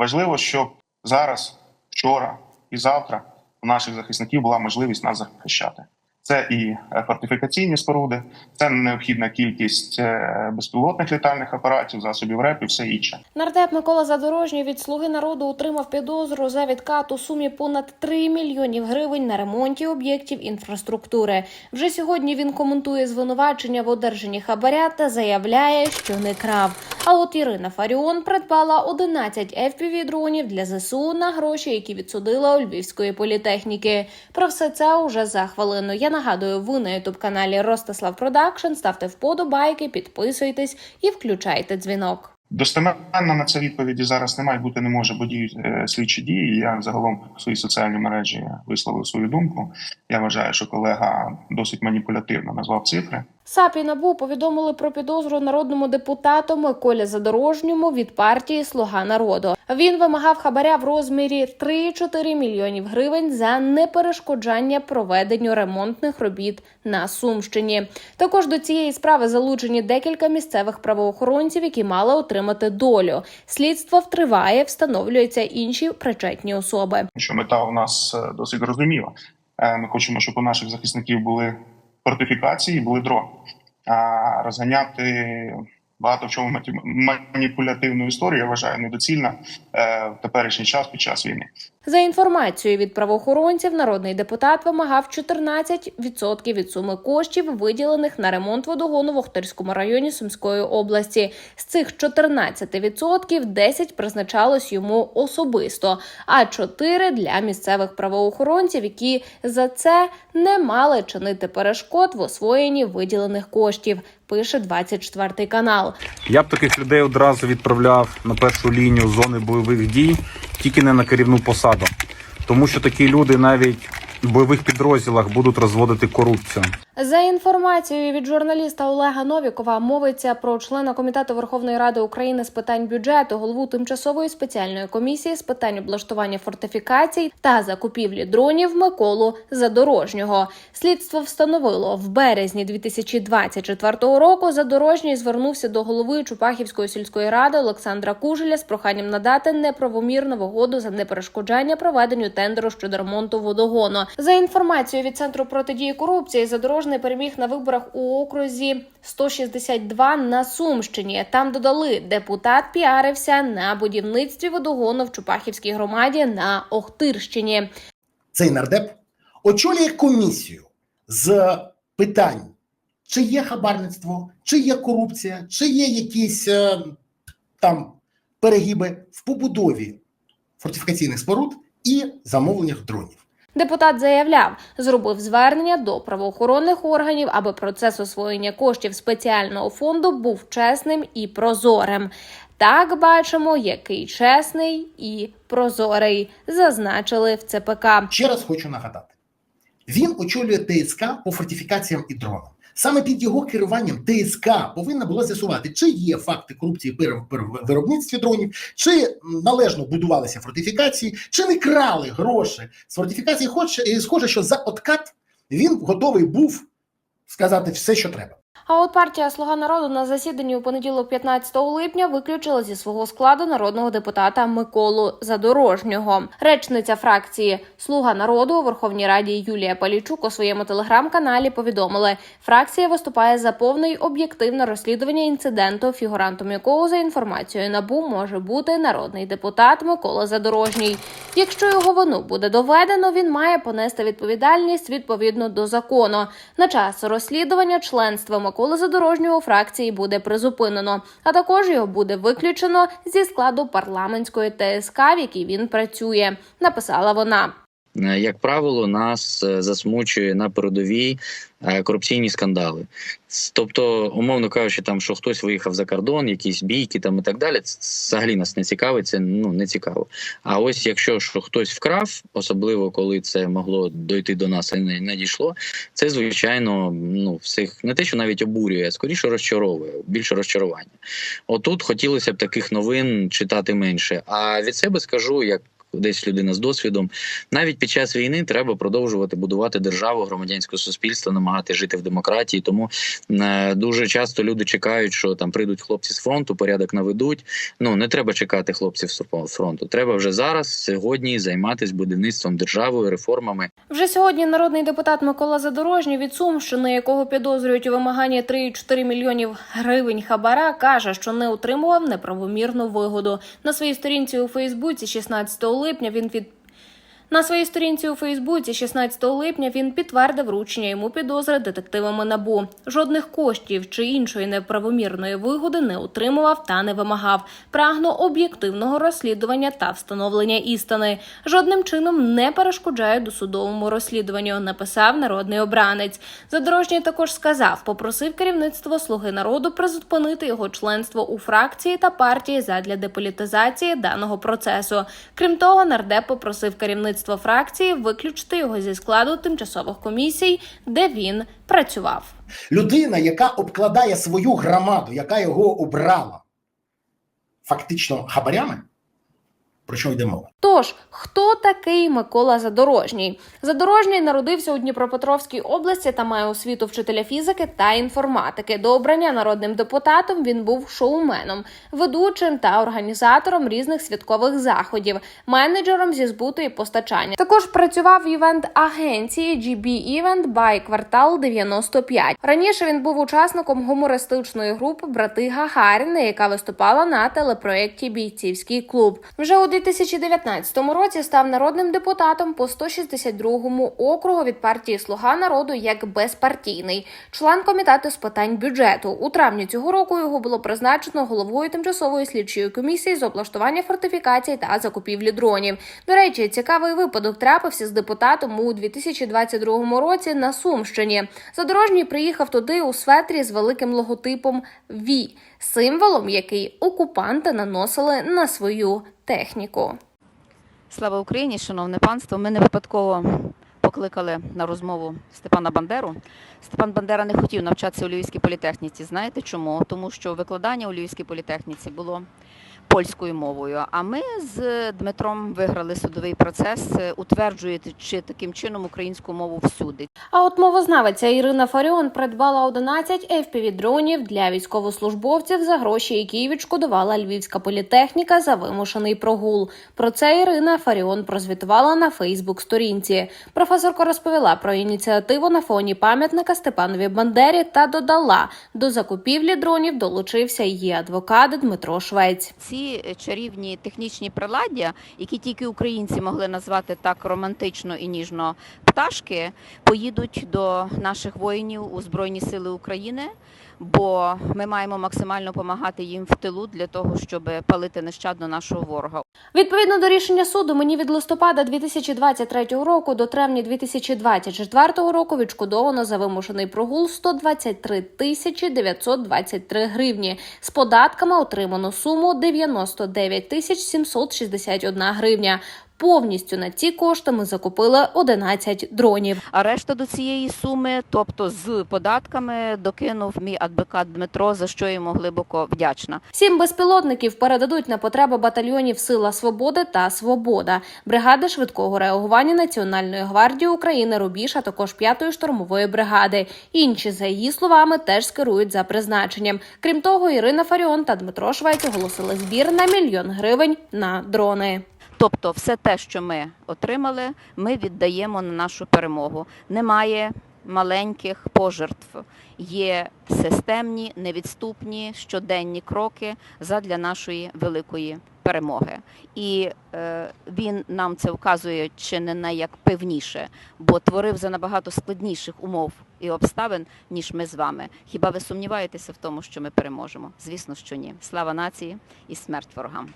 Важливо, щоб зараз, вчора і завтра у наших захисників була можливість нас захищати. Це і е, фортифікаційні споруди, це необхідна кількість е, безпілотних літальних апаратів, засобів РЕП і все інше. Нардеп Микола Задорожній від Слуги народу отримав підозру за відкат у сумі понад 3 мільйонів гривень на ремонті об'єктів інфраструктури. Вже сьогодні він коментує звинувачення в одержанні хабаря та заявляє, що не крав. А от Ірина Фаріон придбала 11 fpv дронів для ЗСУ на гроші, які відсудила у Львівської політехніки. Про все це уже за хвилину. Я нагадую, ви на ютуб каналі Ростислав Продакшн. Ставте вподобайки, підписуйтесь і включайте дзвінок. Достеменно на це відповіді зараз немає, бути не може, бо діють е, слідчі дії. Я загалом в своїй соціальній мережі висловив свою думку. Я вважаю, що колега досить маніпулятивно назвав цифри. САП і НАБУ повідомили про підозру народному депутату Миколі Задорожньому від партії Слуга народу. Він вимагав хабаря в розмірі 3-4 мільйонів гривень за неперешкоджання проведенню ремонтних робіт на Сумщині. Також до цієї справи залучені декілька місцевих правоохоронців, які мали отримати долю. Слідство триває, встановлюються інші причетні особи. що мета у нас е, досить зрозуміла. Е, Ми хочемо, щоб у наших захисників були фортифікації, були дрони. А розганяти багато в чому маніпулятивну історію, я вважаю, недоцільно е, в теперішній час під час війни. За інформацією від правоохоронців, народний депутат вимагав 14% від суми коштів, виділених на ремонт водогону в Охтирському районі Сумської області. З цих 14% 10 призначалось йому особисто, а 4 – для місцевих правоохоронців, які за це не мали чинити перешкод в освоєнні виділених коштів. Пише 24 канал. Я б таких людей одразу відправляв на першу лінію зони бойових дій, тільки не на керівну посаду. Тому що такі люди навіть в бойових підрозділах будуть розводити корупцію. За інформацією від журналіста Олега Новікова, мовиться про члена комітету Верховної Ради України з питань бюджету, голову тимчасової спеціальної комісії з питань облаштування фортифікацій та закупівлі дронів Миколу Задорожнього. Слідство встановило в березні 2024 року. Задорожній звернувся до голови Чупахівської сільської ради Олександра Кужеля з проханням надати неправомірну вигоду за неперешкоджання проведенню тендеру щодо ремонту водогону. За інформацією від центру протидії корупції, задорожний переміг на виборах у окрузі 162 на Сумщині. Там додали, депутат піарився на будівництві водогону в Чупахівській громаді на Охтирщині. цей нардеп очолює комісію з питань, чи є хабарництво, чи є корупція, чи є якісь е, там перегиби в побудові фортифікаційних споруд і замовленнях дронів. Депутат заявляв, зробив звернення до правоохоронних органів, аби процес освоєння коштів спеціального фонду був чесним і прозорим. Так бачимо, який чесний і прозорий, зазначили в ЦПК. Ще раз хочу нагадати: він очолює ТСК по фортифікаціям і дронам. Саме під його керуванням ТСК повинна була з'ясувати, чи є факти корупції при виробництві дронів, чи належно будувалися фортифікації, чи не крали гроші з фортифікації. Хоч і схоже, що за откат він готовий був сказати все, що треба. А от партія Слуга народу на засіданні у понеділок, 15 липня, виключила зі свого складу народного депутата Миколу Задорожнього. Речниця фракції Слуга народу у Верховній Раді Юлія Палічук у своєму телеграм-каналі повідомили, фракція виступає за повне й об'єктивне розслідування інциденту, фігурантом якого за інформацією набу може бути народний депутат Микола Задорожній. Якщо його вину буде доведено, він має понести відповідальність відповідно до закону. На час розслідування членство Миколи Задорожнього у фракції буде призупинено, а також його буде виключено зі складу парламентської ТСК, в якій він працює. Написала вона. Е, Як правило, нас е, засмучує на передовій е, корупційні скандали. Тобто, умовно кажучи, там що хтось виїхав за кордон, якісь бійки там і так далі. Це взагалі нас не цікавить, це ну не цікаво. А ось якщо що хтось вкрав, особливо коли це могло дойти до нас і не, не дійшло, це звичайно ну всіх не те, що навіть обурює, а скоріше розчаровує, більше розчарування. Отут хотілося б таких новин читати менше. А від себе скажу, як десь людина з досвідом. Навіть під час війни треба продовжувати будувати державу, громадянське суспільство, намагати жити в демократії. Тому е, дуже часто люди чекають, що там прийдуть хлопці з фронту, порядок наведуть. Ну не треба чекати хлопців з фронту. Треба вже зараз, сьогодні, займатися будівництвом державою, реформами. Вже сьогодні народний депутат Микола Задорожній від Сумщини, якого підозрюють у вимаганні 3,4 мільйонів гривень хабара, каже, що не отримував неправомірну вигоду. На своїй сторінці у Фейсбуці 16 липня він від на своїй сторінці у Фейсбуці 16 липня він підтвердив вручення йому підозри детективами НАБУ. Жодних коштів чи іншої неправомірної вигоди не отримував та не вимагав. Прагну об'єктивного розслідування та встановлення істини. Жодним чином не перешкоджає досудовому розслідуванню. Написав народний обранець. Задорожній також сказав, попросив керівництво Слуги народу призупинити його членство у фракції та партії задля деполітизації даного процесу. Крім того, нардеп попросив керівництво фракції виключити його зі складу тимчасових комісій, де він працював. Людина, яка обкладає свою громаду, яка його обрала, фактично хабарями, про що йде мова? Тож, хто такий Микола Задорожній? Задорожній народився у Дніпропетровській області та має освіту вчителя фізики та інформатики. До обрання народним депутатом він був шоуменом, ведучим та організатором різних святкових заходів, менеджером зі збуту і постачання. Також працював в івент-агенції GB Event by Квартал 95. Раніше він був учасником гумористичної групи Брати Гагаріни, яка виступала на телепроєкті Бійцівський клуб. Вже у 2019 році став народним депутатом по 162 округу від партії Слуга народу як безпартійний, член комітету з питань бюджету. У травні цього року його було призначено головою тимчасової слідчої комісії з облаштування фортифікацій та закупівлі дронів. До речі, цікавий випадок трапився з депутатом у 2022 році на Сумщині. Задорожній приїхав туди у светрі з великим логотипом ВІ, символом, який окупанти наносили на свою техніку. Слава Україні, шановне панство. Ми не випадково покликали на розмову Степана Бандеру. Степан Бандера не хотів навчатися у Львівській політехніці. Знаєте чому? Тому що викладання у Львівській політехніці було польською мовою. А ми з Дмитром виграли судовий процес, е, утверджуючи таким чином українську мову всюди. А от мовознавиця Ірина Фаріон придбала 11 FPV-дронів для військовослужбовців за гроші, які відшкодувала Львівська політехніка за вимушений прогул. Про це Ірина Фаріон прозвітувала на Фейсбук-сторінці. Професорка розповіла про ініціативу на фоні пам'ятника Степанові Бандері та додала, до закупівлі дронів долучився її адвокат Дмитро Швець. Ці чарівні технічні приладдя, які тільки українці могли назвати так романтично і ніжно пташки, поїдуть до наших воїнів у Збройні Сили України. Бо ми маємо максимально допомагати їм в тилу для того, щоб палити нещадно нашого ворога. Відповідно до рішення суду, мені від листопада 2023 року до травня 2024 року відшкодовано за вимушений прогул 123 тисячі 923 гривні. З податками отримано суму 99 тисяч 761 гривня. Повністю на ці кошти ми закупили 11 дронів. А решта до цієї суми, тобто з податками, докинув мій адвокат Дмитро, за що йому глибоко вдячна. Сім безпілотників передадуть на потреби батальйонів Сила Свободи та Свобода, бригади швидкого реагування Національної гвардії України Рубіж, а також п'ятої штурмової бригади. Інші, за її словами, теж скерують за призначенням. Крім того, Ірина Фаріон та Дмитро Швець оголосили збір на мільйон гривень на дрони. Тобто, все те, що ми отримали, ми віддаємо на нашу перемогу. Немає маленьких пожертв, є системні, невідступні щоденні кроки задля нашої великої перемоги. І е, він нам це вказує чи не найякпевніше, бо творив за набагато складніших умов і обставин, ніж ми з вами. Хіба ви сумніваєтеся в тому, що ми переможемо? Звісно, що ні. Слава нації і смерть ворогам.